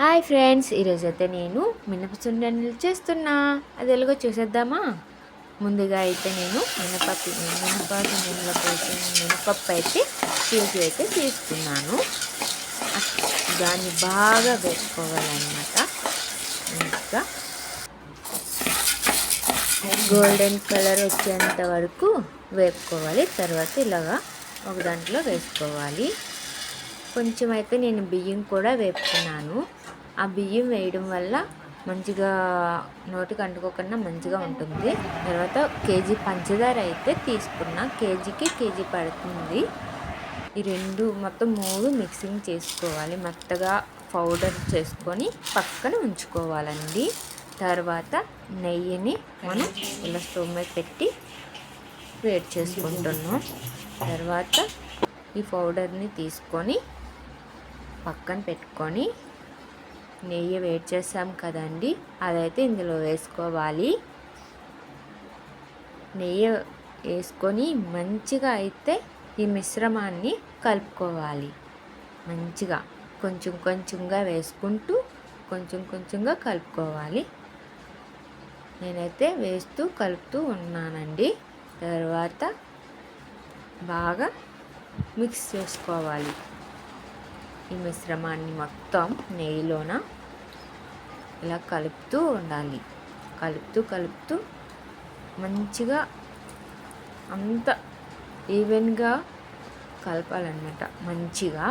Hi friends ఈరోజైతే నేను మినపసుండలు చేస్తున్నా. అది ఎలాగో చూసేద్దామా? ముందుగా అయితే నేను మినపప్పు మినపసుండలకు అయితే మినపప్పు అయితే పీల్చి అయితే తీసుకున్నాను దాన్ని బాగా వేసుకోవాలన్నమాట. ఇంకా గోల్డెన్ కలర్ వచ్చేంత వరకు వేపుకోవాలి. తర్వాత ఇలాగా ఒక దాంట్లో వేసుకోవాలి. కొంచెం అయితే నేను బియ్యం కూడా వేపుకున్నాను. ఆ బియ్యం వేయడం వల్ల మంచిగా నోటికి అంటుకోకుండా మంచిగా ఉంటుంది. తర్వాత కేజీ పంచదార అయితే తీసుకున్న. కేజీకి కేజీ పడుతుంది. ఈ రెండు మొత్తం మూడు మిక్సింగ్ చేసుకోవాలి. మెత్తగా పౌడర్ చేసుకొని పక్కన ఉంచుకోవాలండి. తర్వాత నెయ్యిని మనం ఇలా స్టవ్ మీద పెట్టి వేడి చేసుకుంటున్నాం. తర్వాత ఈ పౌడర్ని తీసుకొని పక్కన పెట్టుకొని నెయ్యి వేడి చేసాం కదండి అదైతే ఇందులో వేసుకోవాలి. నెయ్యి వేసుకొని మంచిగా అయితే ఈ మిశ్రమాన్ని కలుపుకోవాలి. మంచిగా కొంచెం కొంచెంగా వేసుకుంటూ కొంచెం కొంచెంగా కలుపుకోవాలి. నేనైతే వేస్తూ కలుపుతూ ఉన్నానండి. తర్వాత బాగా మిక్స్ చేసుకోవాలి. ఈ మిశ్రమాన్ని మొత్తం నెయ్యిలోన ఇలా కలుపుతూ ఉండాలి. కలుపుతూ కలుపుతూ మంచిగా అంత ఈవెన్గా కలపాలన్నమాట. మంచిగా.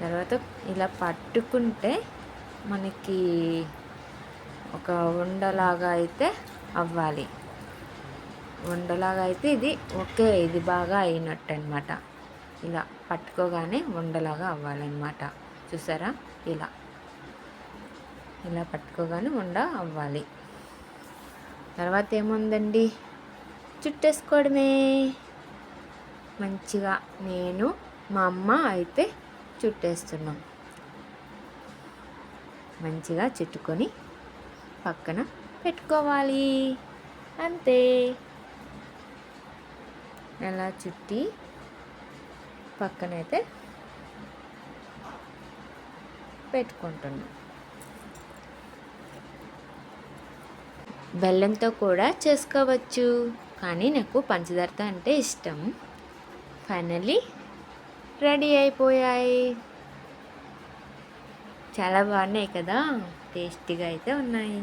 తర్వాత ఇలా పట్టుకుంటే మనకి ఒక ఉండలాగా అయితే అవ్వాలి. ఉండలాగా అయితే ఇది ఓకే ఇది బాగా అయినట్టు అనమాట ఇలా పట్టుకోగానే ఉండలాగా అవ్వాలన్నమాట. చూసారా? ఇలా. ఇలా పట్టుకోగానే ఉండ అవ్వాలి. తర్వాత ఏముందండి? చుట్టేసుకోవడమే. మంచిగా నేను మా అమ్మ అయితే చుట్టేస్తున్నాం. మంచిగా చుట్టుకొని పక్కన పెట్టుకోవాలి. అంతే. ఎలా చుట్టి పక్కనైతే పెట్టుకుంటున్నాం. బెల్లంతో కూడా చేసుకోవచ్చు కానీ నాకు పంచదారతో అంటే ఇష్టం. ఫైనల్లీ రెడీ అయిపోయాయి. చాలా బాగున్నాయి కదా టేస్టీగా అయితే ఉన్నాయి.